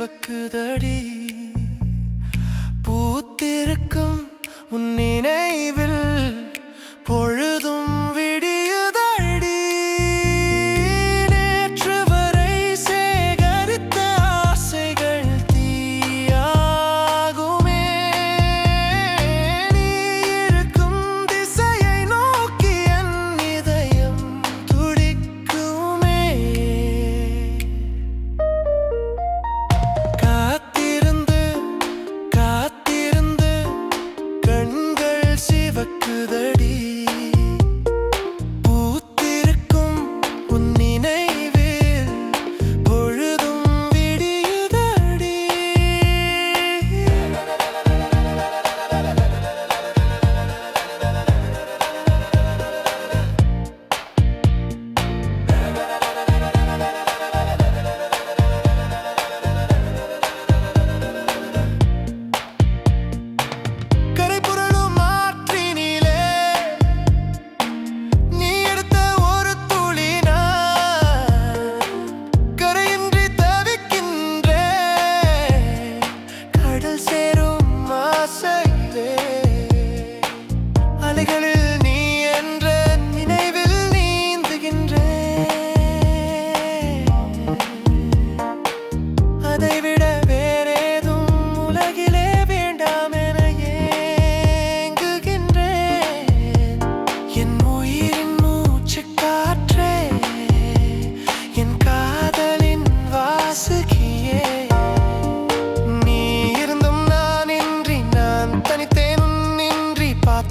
சிவக்குதடி பூத்திருக்கும் உன்னி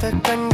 second